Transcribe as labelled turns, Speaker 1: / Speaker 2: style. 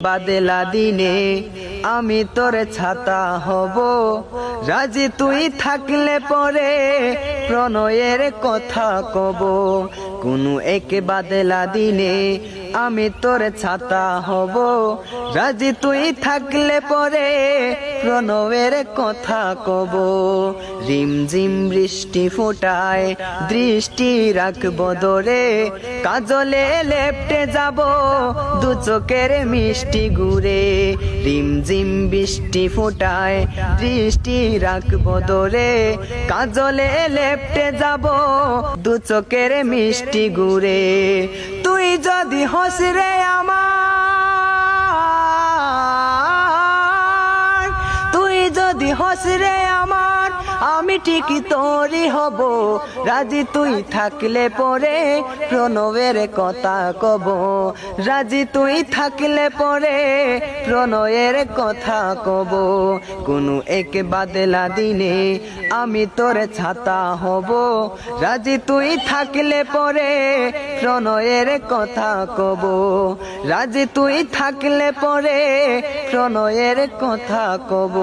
Speaker 1: বাদেলা দিনে আমি তোরে ছাতা হব। রাজি তুই থাকলে পরে প্রণয়ের কথা কব। কোনো এক বাদেলা দিনে আমি তোর ছাতা হব। রাজি তুই থাকলে পরে প্রণয়ের কথা কব। রিমঝিম বৃষ্টি ফোটায়, দৃষ্টি রাখব দরে। কাজলে লেপটে যাব দু চোখের মিষ্টি গুড়ে। রিমঝিম বৃষ্টি ফোটায়, দৃষ্টি রাখব দরে কাজলে লেপটে যাব দু চোখের মিষ্টি ঘুরে তুই যদি হসরে আমার, তুই যদি হসরে আমার আমি ঠিকই তোরই হব। রাজি তুই থাকলে পরে প্রণবের কথা কব। রাজি তুই থাকলে পরে প্রণয়ের কথা কব। কোনো এক বাদলা দিনে আমি তোর ছাতা হব। রাজি তুই থাকলে পরে প্রণয়ের কথা কব। রাজি তুই থাকলে পরে প্রণয়ের কথা কব।